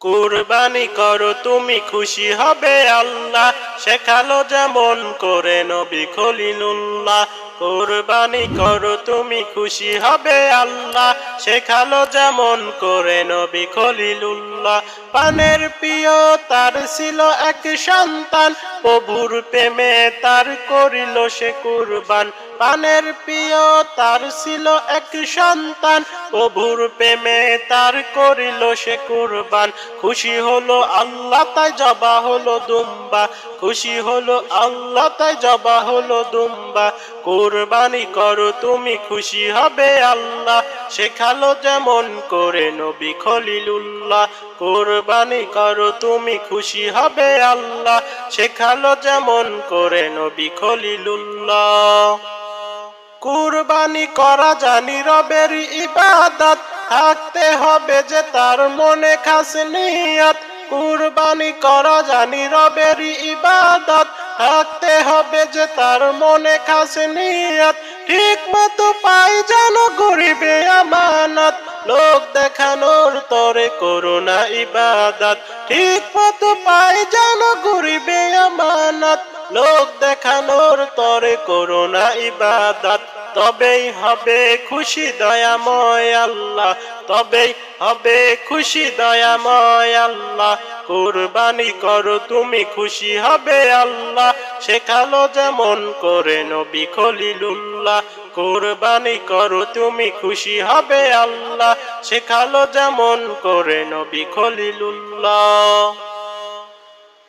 কুরবানি করো, তুমি খুশি হবে আল্লাহ। শেখালো যেমন করে নবী খলিলুল্লাহ। কুরবানি করো, তুমি খুশি হবে আল্লাহ। শেখালো যেমন করে নবী খলিলুল্লাহ। পানের প্রিয় তার ছিল এক সন্তান, প্রভুর প্রেমে তার করিল সে কুরবান। পানের প্রিয় তার ছিল এক সন্তান, প্রভুর প্রেমে তার করিল সে কুরবান। খুশি হলো আল্লাহ, তাই জবা হলো দুম্বা। খুশি হলো আল্লাহ, তাই জবা হলো দুম্বা। কুরবানি করো, তুমি খুশি হবে আল্লাহ। শেখালো যেমন করে নবী খলিলুল্লাহ। কুরবানি করো, তুমি খুশি হবে আল্লাহ। শেখালো যেমন করে নবী খলিলুল্লাহ। কুরবানি করা জানি রবের ইবাদত। থাকতে হবে যে তার মনে খাস নিয়ত। কুরবানি করা জানি রবের ইবাদত। থাকতে হবে যে তার মনে খাস নিয়ত। ঠিক মতো পাই যেন গরিবে আমানত। লোক দেখানোর তরে করোনা ইবাদত। ঠিক পথ পাই যেন গরিবে আমানত। লোক দেখানোর তরে করোনা ইবাদত। তবেই হবে খুশি দয়াময় আল্লাহ, তবেই হবে খুশি দয়াময় আল্লাহ। কুরবানি করো, তুমি খুশি হবে আল্লাহ। শেখালো যেমন করে নবী খলিলুল্লাহ। কুরবানি করো, তুমি খুশি হবে আল্লাহ। শেখালো যেমন করে নবী খলিলুল্লাহ।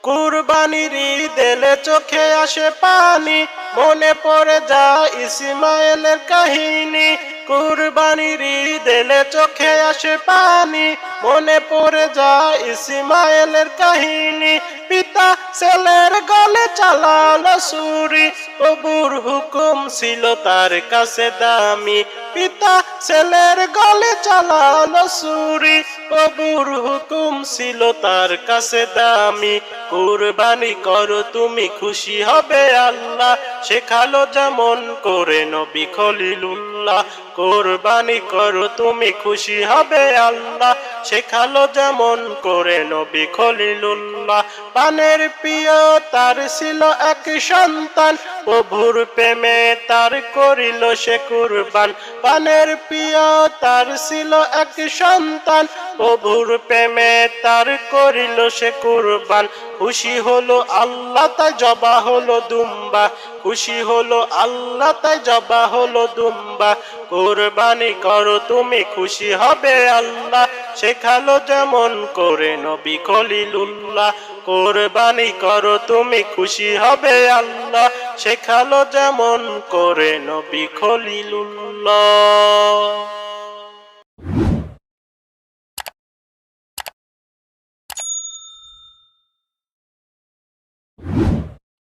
কুরবানির দেলে চোখে আসে পানি, মনে পড়ে যা ইসমাইলের কাহিনী। কুরবানির দেলে চোখে আসে পানি, মনে পড়ে যা ইসমাইলের কাহিনী। পিতা ছেলের গলে চালালো সুরি প্রভুর হুকুম ছিল তার কাছে দামি। পিতা ছেলের গলে চালালো সুরি। প্রভুর হুকুম ছিল তার কাছে দামি। কুরবানি করো, তুমি খুশি হবে আল্লাহ। শেখালো যেমন করে নবী খলিলুল্লাহ। কোরবানি করো, তুমি খুশি হবে আল্লাহ। শেখালো যেমন করে নবী খলিলুল্লাহ। পানের প্রিয় তার ছিল এক সন্তান, প্রভুর প্রেমে তার করিল সে কুরবান। পানের প্রিয় তার ছিল এক সন্তান, প্রভুর প্রেমে তার করিল সে কুরবান। খুশি হলো আল্লাহ, তাই জবা হলো দুম্বা। খুশি হলো আল্লাহ, তাই জবা হলো দুম্বা। কোরবানি করো, তুমি খুশি হবে আল্লাহ। শেখালো যেমন করে নবী খলিলুল্লাহ। কোরবানি করো, তুমি খুশি হবে আল্লাহ। শেখালো যেমন করে নবী খলিলুল্লাহ।